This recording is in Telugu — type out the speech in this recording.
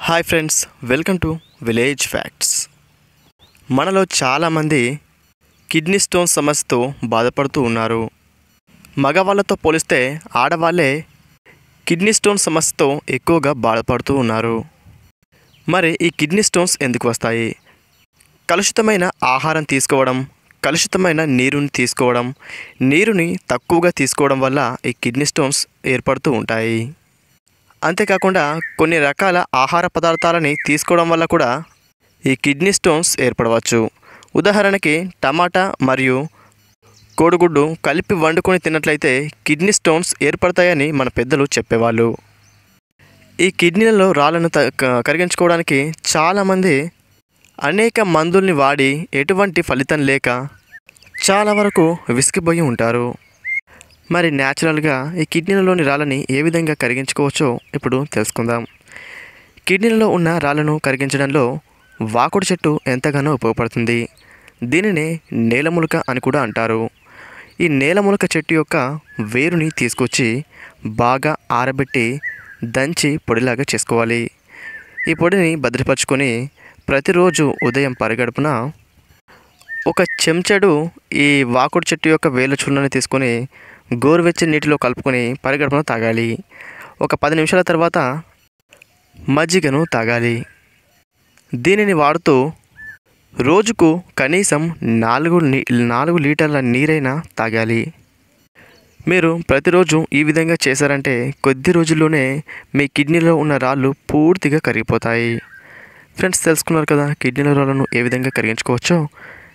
Hi friends welcome to village facts మనలో చాలామంది కిడ్నీ స్టోన్ సమస్యతో బాధపడుతూ ఉన్నారు. మగవాళ్ళతో పోలిస్తే ఆడవాళ్ళే కిడ్నీ స్టోన్ సమస్యతో ఎక్కువగా బాధపడుతూ ఉన్నారు. మరి ఈ కిడ్నీ స్టోన్స్ ఎందుకు వస్తాయి? కలుషితమైన ఆహారం తీసుకోవడం కలుషితమైన నీరుని తీసుకోవడం నీరుని తక్కువగా తీసుకోవడం వల్ల ఈ కిడ్నీ స్టోన్స్ ఏర్పడుతూ ఉంటాయి. అంతేకాకుండా కొన్ని రకాల ఆహార పదార్థాలని తీసుకోవడం వల్ల కూడా ఈ కిడ్నీ స్టోన్స్ ఏర్పడవచ్చు. ఉదాహరణకి టమాటా మరియు కోడిగుడ్డు కలిపి వండుకొని తిన్నట్లయితే కిడ్నీ స్టోన్స్ ఏర్పడతాయని మన పెద్దలు చెప్పేవాళ్ళు. ఈ కిడ్నీలలో రాళ్ళను త- క- కరిగించుకోవడానికి చాలామంది అనేక మందుల్ని వాడి ఎటువంటి ఫలితం లేక చాలా వరకు విసిగిపోయి ఉంటారు. మరి న్యాచురల్గా ఈ కిడ్నీలలోని రాళ్ళని ఏ విధంగా కరిగించుకోవచ్చో ఇప్పుడు తెలుసుకుందాం. కిడ్నీలలో ఉన్న రాళ్ళను కరిగించడంలో వాకుడు చెట్టు ఎంతగానో ఉపయోగపడుతుంది. దీనినే నేలములక అని కూడా అంటారు. ఈ నేలములక చెట్టు యొక్క వేరుని తీసుకొచ్చి బాగా ఆరబెట్టి దంచి పొడిలాగా చేసుకోవాలి. ఈ పొడిని భద్రపరుచుకొని ప్రతిరోజు ఉదయం పరిగడుపున ఒక చెంచడు ఈ వాకుడు చెట్టు యొక్క వేల చున్నని తీసుకొని గోరువెచ్చని నీటిలో కలుపుకొని పరిగడపను తాగాలి. ఒక పది నిమిషాల తర్వాత మజ్జిగను తాగాలి. దీనిని వాడుతూ రోజుకు కనీసం నాలుగు నీ నాలుగు లీటర్ల నీరైనా తాగాలి. మీరు ప్రతిరోజు ఈ విధంగా చేశారంటే కొద్ది రోజుల్లోనే మీ కిడ్నీలో ఉన్న రాళ్ళు పూర్తిగా కరిగిపోతాయి. ఫ్రెండ్స్ తెలుసుకున్నారు కదా కిడ్నీల రాళ్ళను ఏ విధంగా కరిగించుకోవచ్చో?